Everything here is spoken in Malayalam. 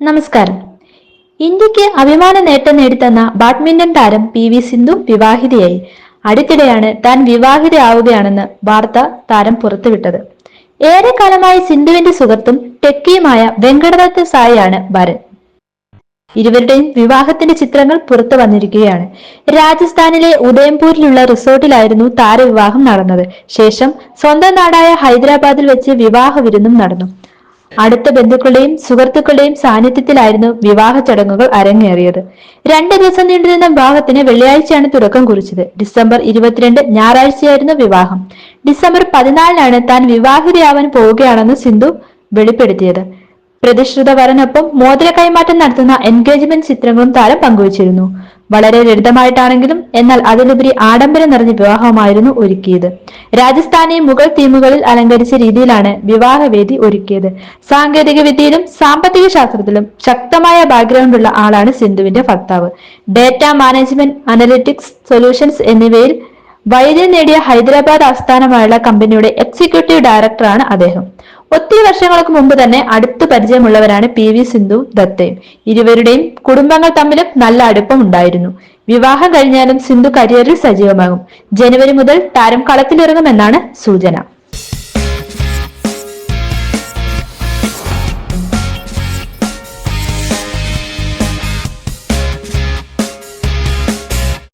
നമസ്കാരം. ഇന്ത്യയ്ക്ക് അഭിമാന നേട്ടം നേടിത്തന്ന ബാഡ്മിന്റൺ താരം പി വി സിന്ധു വിവാഹിതയായി. അടുത്തിടെയാണ് താൻ വിവാഹിതയാവുകയാണെന്ന് വാർത്ത താരം പുറത്തുവിട്ടത്. ഏറെക്കാലമായി സിന്ധുവിന്റെ സുഹൃത്തും ടെക്കിയുമായ വെങ്കടദത്ത സായിയാണ് വരൻ. ഇരുവരുടെയും വിവാഹത്തിന്റെ ചിത്രങ്ങൾ പുറത്തു വന്നിരിക്കുകയാണ്. രാജസ്ഥാനിലെ ഉദയംപൂരിലുള്ള റിസോർട്ടിലായിരുന്നു താരവിവാഹം നടന്നത്. ശേഷം സ്വന്തം നാടായ ഹൈദരാബാദിൽ വെച്ച് വിവാഹ വിരുന്നും നടന്നു. അടുത്ത ബന്ധുക്കളുടെയും സുഹൃത്തുക്കളുടെയും സാന്നിധ്യത്തിലായിരുന്നു വിവാഹ ചടങ്ങുകൾ അരങ്ങേറിയത്. രണ്ട് ദിവസം നീണ്ടുനിന്ന വിവാഹത്തിന് വെള്ളിയാഴ്ചയാണ് തുടക്കം കുറിച്ചത്. ഡിസംബർ ഇരുപത്തിരണ്ട് ഞായറാഴ്ചയായിരുന്നു വിവാഹം. ഡിസംബർ പതിനാലിനാണ് താൻ വിവാഹിതയാവാൻ പോവുകയാണെന്ന് സിന്ധു വെളിപ്പെടുത്തിയത്. പ്രതിശ്രുത വരനൊപ്പം മോതിര കൈമാറ്റം നടത്തുന്ന എൻഗേജ്മെന്റ് ചിത്രങ്ങളും താരം പങ്കുവച്ചിരുന്നു. വളരെ ലളിതമായിട്ടാണെങ്കിലും എന്നാൽ അതിലുപരി ആഡംബരം നിറഞ്ഞ വിവാഹമായിരുന്നു ഒരുക്കിയത്. രാജസ്ഥാനി മുഗൾ തീമുകളിൽ അലങ്കരിച്ച രീതിയിലാണ് വിവാഹവേദി ഒരുക്കിയത്. സാങ്കേതിക വിദ്യയിലും സാമ്പത്തിക ശാസ്ത്രത്തിലും ശക്തമായ ബാക്ക്ഗ്രൗണ്ടുള്ള ആളാണ് സിന്ധുവിന്റെ ഭർത്താവ്. ഡേറ്റ മാനേജ്മെന്റ് അനലിറ്റിക്സ് സൊല്യൂഷൻസ് എന്നിവയിൽ വൈദ്യം നേടിയ ഹൈദരാബാദ് ആസ്ഥാനമായുള്ള കമ്പനിയുടെ എക്സിക്യൂട്ടീവ് ഡയറക്ടറാണ് അദ്ദേഹം. ഒത്തിരി വർഷങ്ങൾക്ക് മുമ്പ് തന്നെ അടുത്ത് പരിചയമുള്ളവരാണ് പി വി സിന്ധു ദത്തയും ഇരുവരുടെയും കുടുംബങ്ങൾ തമ്മിലും നല്ല അടുപ്പം ഉണ്ടായിരുന്നു. വിവാഹം കഴിഞ്ഞാലും സിന്ധു കരിയറിൽ സജീവമാകും. ജനുവരി മുതൽ താരം കളത്തിലിറങ്ങുമെന്നാണ് സൂചന.